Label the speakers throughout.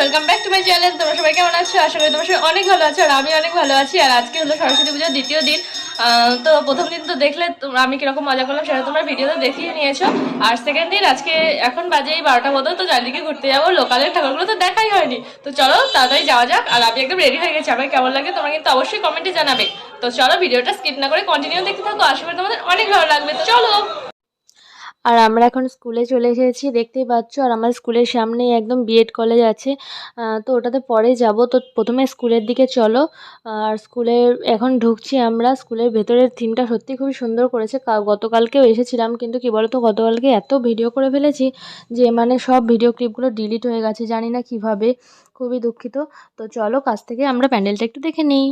Speaker 1: Welcome back to my channel তোমরা সবাই কেমন আছো? আশা করি তোমার সবাই অনেক ভালো আছো আর আমি অনেক ভালো আছি। আর আজকে হলো সরস্বতী পুজোর দ্বিতীয় দিন। তো প্রথম দিন তো দেখলে আমি কীরকম মজা করলাম সেটা তোমরা ভিডিওতে দেখিয়ে নিয়েছো। আর সেকেন্ড দিন আজকে এখন বাজে এই বারোটা মতো তো চারিদিকে ঘুরতে যাব। লোকালের ঠাকুরগুলো তো দেখাই হয়নি। তো চলো তাড়াতাড়ি যাওয়া যাক। আর আমি একদম রেডি হয়ে গেছি। আমার কেমন লাগে তোমরা কিন্তু অবশ্যই কমেন্টে জানাবে। তো চলো ভিডিওটা স্কিপ না করে কন্টিনিউ দেখতে থাকো। আশা করি তোমাদের অনেক ভালো লাগবে। চলো।
Speaker 2: আর আমরা এখন স্কুলে চলে এসেছি, দেখতেই পাচ্ছ। আর আমার স্কুলের সামনেই একদম বিএড কলেজ আছে। তো ওটাতে পরে যাব। তো প্রথমে স্কুলের দিকে চলো। আর স্কুলের, এখন ঢুকছি আমরা। স্কুলের ভেতরের থিমটা সত্যি খুবই সুন্দর করেছে। গতকালকেও এসেছিলাম, কিন্তু কি বলতো, গতকালকে এত ভিডিও করে ফেলেছি যে মানে সব ভিডিও ক্লিপগুলো ডিলিট হয়ে গেছে, জানি না কীভাবে। খুবই দুঃখিত। তো চলো, কাছ থেকে আমরা প্যান্ডেলটা একটু দেখে নিই।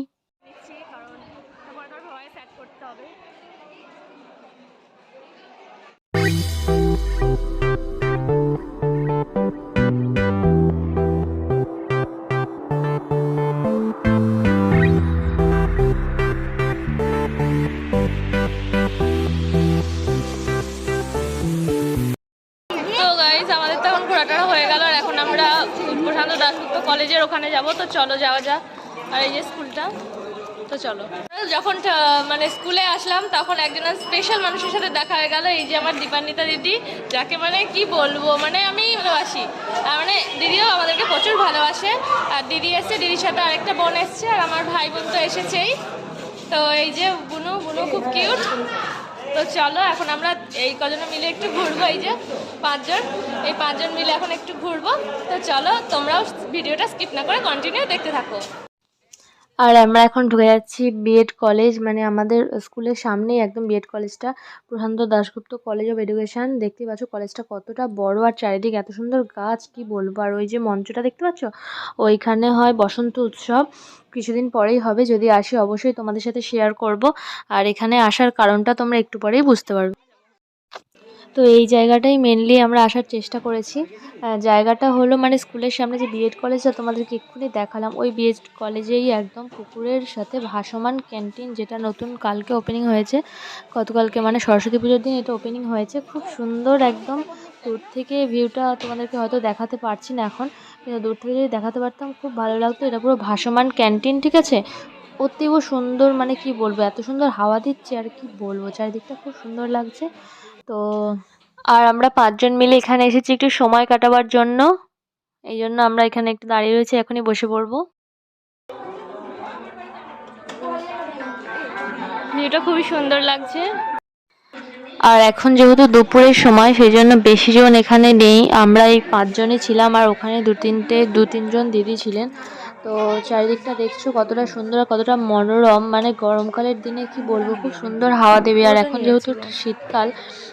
Speaker 1: দাসগুপ্ত কলেজের ওখানে যাব, তো চলো যাওয়া যাক। আর এই যে স্কুলটা, তো চলো। যখন মানে স্কুলে আসলাম, তখন একজনের স্পেশাল মানুষের সাথে দেখা হয়ে গেল, এই যে আমার দীপান্বিতা দিদি, যাকে মানে কি বলব মানে আমি ভালোবাসি। আর মানে দিদিও আমাদেরকে প্রচুর ভালোবাসে। আর দিদি এসছে, দিদির সাথে আরেকটা বোন এসছে, আর আমার ভাই বোন তো এসেছেই। তো এই যে বুনু বুনু খুব কিউট তো চলো, এখন আমরা এই কজনে মিলে একটু ঘুরবো, এই যে পাঁচজন। এই পাঁচজন মিলে এখন একটু ঘুরবো। তো চলো, তোমরাও ভিডিওটা স্কিপ না করে কন্টিনিউ দেখতে থাকো।
Speaker 2: আর আমরা এখন ঢুকে যাচ্ছি বিএড কলেজ মানে আমাদের স্কুলের সামনেই একদম বিএড কলেজটা Prasanta Dasgupta college of education দেখতে পাচ্ছ কলেজটা কতটা বড় আর চারিদিকে এত সুন্দর গাছ, কি বলব? আর ওই যে মঞ্চটা দেখতে পাচ্ছ? ওইখানে হয় বসন্ত উৎসব। কিছুদিন পরেই হবে, যদি আসি অবশ্যই তোমাদের সাথে শেয়ার করব। আর এখানে আসার কারণটা তোমরা একটু পরেই বুঝতে পারবে। তো এই জায়গাটাই মেনলি আমরা আসার চেষ্টা করেছি। জায়গাটা হলো মানে স্কুলের সামনে যে বিএড কলেজটা তোমাদেরকে এক্ষুনি দেখালাম, ওই বিএড কলেজেই একদম পুকুরের সাথে ভাসমান ক্যান্টিন যেটা নতুন কালকে ওপেনিং হয়েছে। গতকালকে মানে সরস্বতী পুজোর দিন এটা ওপেনিং হয়েছে। খুব সুন্দর একদম দূর থেকে ভিউটা তোমাদেরকে হয়তো দেখাতে পারছি না এখন, কিন্তু দূর থেকে যদি দেখাতে পারতাম, খুব ভালো লাগতো। এটা পুরো ভাসমান ক্যান্টিন ঠিক আছে? অতীব সুন্দর মানে কি বলব, এত সুন্দর হাওয়া দিচ্ছে আর কি বলব, চারিদিকটা খুব সুন্দর লাগছে। তো আর আমরা পাঁচজন মিলে এখানে এসেছি একটু সময় কাটাবার জন্য, এই জন্য আমরা এখানে একটু দাঁড়িয়ে রয়েছি, এখনই বসে পড়ব।
Speaker 1: ভিউটা খুবই সুন্দর লাগছে।
Speaker 2: আর এখন যেহেতু দুপুরের সময়, সেই জন্য বেশি জন এখানে নেই। আমরা এই পাঁচজনই ছিলাম আর ওখানে দু তিনটে, দু তিনজন দিদি ছিলেন। তো চারিদিকটা দেখছ কতটা সুন্দর আর কতটা মনোরম। মানে গরমকালের দিনে কি বলব, খুব সুন্দর হাওয়া দেবে। আর এখন যেহেতু শীতকাল,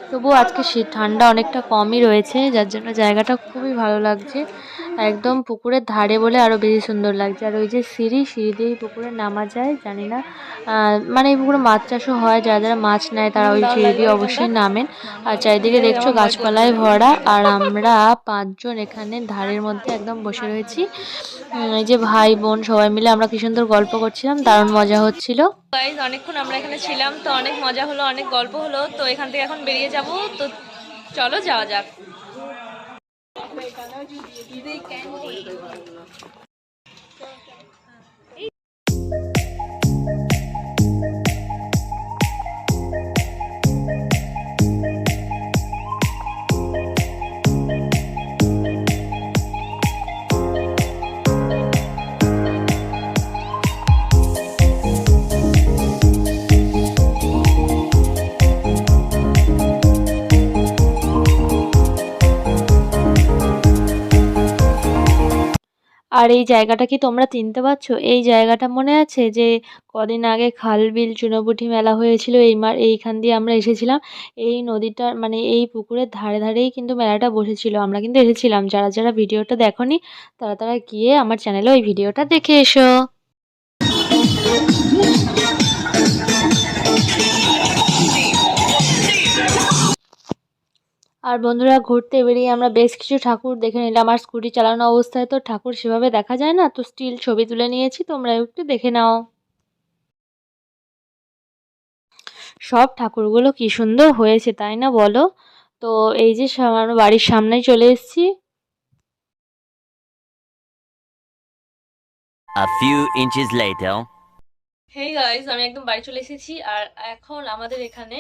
Speaker 2: তবুও আজকে শীত, ঠান্ডা অনেকটা কমই রয়েছে, যার জন্য জায়গাটা খুবই ভালো লাগছে। একদম পুকুরের ধারে বলে আরও বেশি সুন্দর লাগছে। আর ওই যে সিঁড়ি সিঁড়ি দিয়েই পুকুরে নামা যায়, জানি না। মানে এই পুকুরে মাছ চাষও হয়, যারা যারা মাছ নেয় তারা ওই সিঁড়ি দিয়ে অবশ্যই নামেন। আর চারিদিকে দেখছ গাছপালায় ভরা, আর আমরা পাঁচজন এখানে ধারের মধ্যে একদম বসে রয়েছি। এই যে ভাই, বোন সবাই মিলে আমরা কি সুন্দর গল্প করছিলাম, দারুণ মজা হচ্ছিল।
Speaker 1: অনেকক্ষণ আমরা এখানে ছিলাম, তো অনেক মজা হলো, অনেক গল্প হলো, তো এখান থেকে এখন বেরিয়ে যাব। তো চলো যাওয়া যাক। 你得깨먹이 도.
Speaker 2: আর এই জায়গাটা কি তোমরা চিনতে পারছ? এই জায়গাটা মনে আছে যে কদিন আগে খাল বিল চুনবুটি মেলা হয়েছিল, এই মার, এইখান দিয়ে আমরা এসেছিলাম। এই নদীটার মানে এই পুকুরের ধারে ধারেই কিন্তু মেলাটা বসেছিল। আমরা কিন্তু এসেছিলাম। যারা যারা ভিডিওটা দেখনি, তারা তারা গিয়ে আমার চ্যানেলে ওই ভিডিওটা দেখে এসো। আর বন্ধুরা ঘুরতে বেরিয়ে আমরা বেশ কিছু ঠাকুর দেখে নিলাম। আর স্কুটি চালানো অবস্থায় তো ঠাকুর সেভাবে দেখা যায় না, তো স্টিল ছবি তুলে নিয়েছি, তোমরা একটু দেখে নাও। সব ঠাকুরগুলো কি সুন্দর হয়েছে, তাই না বলো? তো এই যে আমার বাড়ির সামনেই চলে এসেছি।
Speaker 3: A few inches later.
Speaker 1: Hey guys আমি একদম বাড়ি চলে এসেছি আর এখন আমাদের এখানে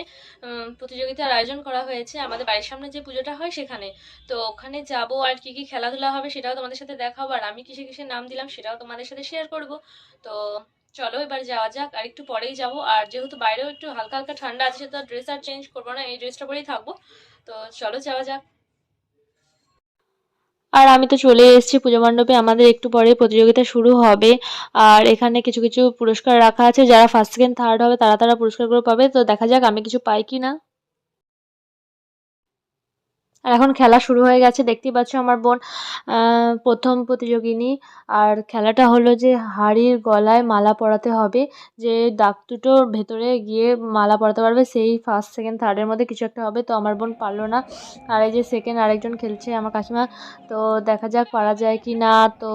Speaker 1: প্রতিযোগিতার আয়োজন করা হয়েছে। আমাদের বাড়ির সামনে যে পুজোটা হয় সেখানে। তো ওখানে যাব আর কি কি খেলাধুলা হবে সেটাও তোমাদের সাথে দেখাবো আর আমি কিসে কিসে নাম দিলাম সেটাও তোমাদের সাথে শেয়ার করব। তো চলো এবার যাওয়া যাক, আর একটু পরেই যাব। আর যেহেতু বাইরেও একটু হালকা হালকা ঠান্ডা আছে তো ড্রেস আর চেঞ্জ করব না, এই ড্রেসটা পরেই থাকব। তো চলো যাওয়া যাক।
Speaker 2: আর আমি তো চলে এসেছি পুজো মণ্ডপে। আমাদের একটু পরে প্রতিযোগিতা শুরু হবে। আর এখানে কিছু কিছু পুরস্কার রাখা আছে। যারা ফার্স্ট সেকেন্ড থার্ড হবে, তারা তারা পুরস্কারগুলো পাবে। তো দেখা যাক আমি কিছু পাই কি না আর এখন খেলা শুরু হয়ে গেছে, দেখতেই পাচ্ছ আমার বোন প্রথম প্রতিযোগিনী। আর খেলাটা হলো যে হাড়ির গলায় মালা পরাতে হবে, যে দাগ দুটোর ভেতরে গিয়ে মালা পরাতে পারবে, সেই ফার্স্ট সেকেন্ড থার্ডের মধ্যে কিছু একটা হবে। তো আমার বোন পারল না। আর এই যে সেকেন্ড আরেকজন খেলছে আমার কাকিমা, তো দেখা যাক পারা যায় কি না। তো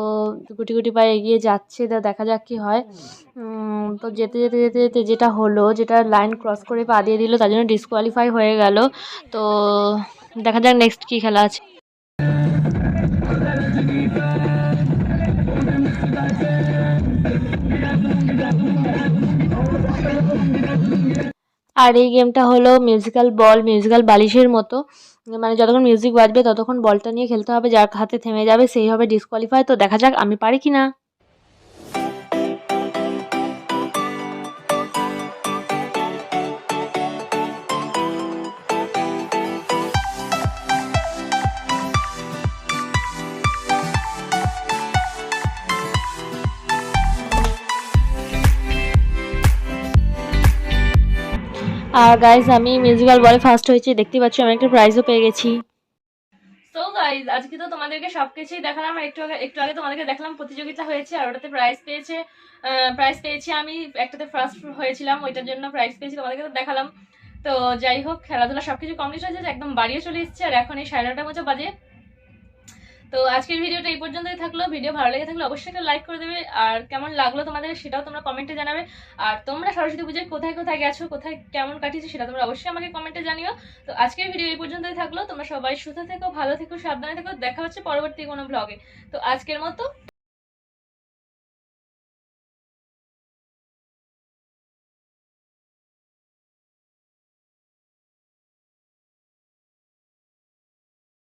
Speaker 2: গুটি গুটি পায়ে এগিয়ে যাচ্ছে, তো দেখা যাক কি হয়। তো যেতে যেতে যেতে যেতে যেটা হলো, যেটা লাইন ক্রস করে পা দিয়ে দিল, তার জন্য ডিসকোয়ালিফাই হয়ে গেল। তো দেখা যাক নেক্সট কি খেলা আছে। আর এই গেমটা হলো মিউজিক্যাল বল মিউজিক্যাল বালিশের মতো। মানে যতক্ষণ মিউজিক বাজবে ততক্ষণ বলটা নিয়ে খেলতে হবে, যার হাতে থেমে যাবে সেই হবে ডিসকোয়ালিফাই তো দেখা যাক আমি পারি কি না আর গাইজ আমি মিউজিক্যাল বলে ফার্স্ট হয়েছি। দেখতে পাচ্ছি, আমি একটা প্রাইজও পেয়ে গেছি।
Speaker 1: সো গাইজ আজকে তো তোমাদেরকে সবকিছুই দেখালাম। একটু আগে একটু আগে তোমাদেরকে দেখালাম, প্রতিযোগিতা হয়েছে আর ওটাতে প্রাইজ পেয়েছে। প্রাইজ পেয়েছি আমি। একটাতে ফার্স্ট হয়েছিলাম, ওইটার জন্য প্রাইজ পেয়েছি তোমাদেরকে তো দেখালাম। তো যাই হোক, খেলাধুলা সবকিছু কমপ্লিট হয়েছে, একদম বাড়িয়ে চলে এসেছে। আর এখন এই সাড়ে নটা বাজে। তো আজকের ভিডিওটা এই পর্যন্তই থাকল। ভিডিও ভালো লেগে থাকলে অবশ্যই একটা লাইক করে দেবে। আর কেমন লাগল তোমাদের সেটাও তোমরা কমেন্টে জানাবে। আর তোমরা সরস্বতী পুজোয় কোথায় কোথায় গেছো, কোথায় কেমন কাটিয়েছো সেটা তোমরা অবশ্যই আমাকে কমেন্টে জানিও। তো আজকের ভিডিও এই পর্যন্তই থাকল। তোমরা সবাই সুস্থ থেকো, ভালো থেকো, সাবধানে থেকো। দেখা হচ্ছে পরবর্তী কোনো ব্লগে তো আজকের মতো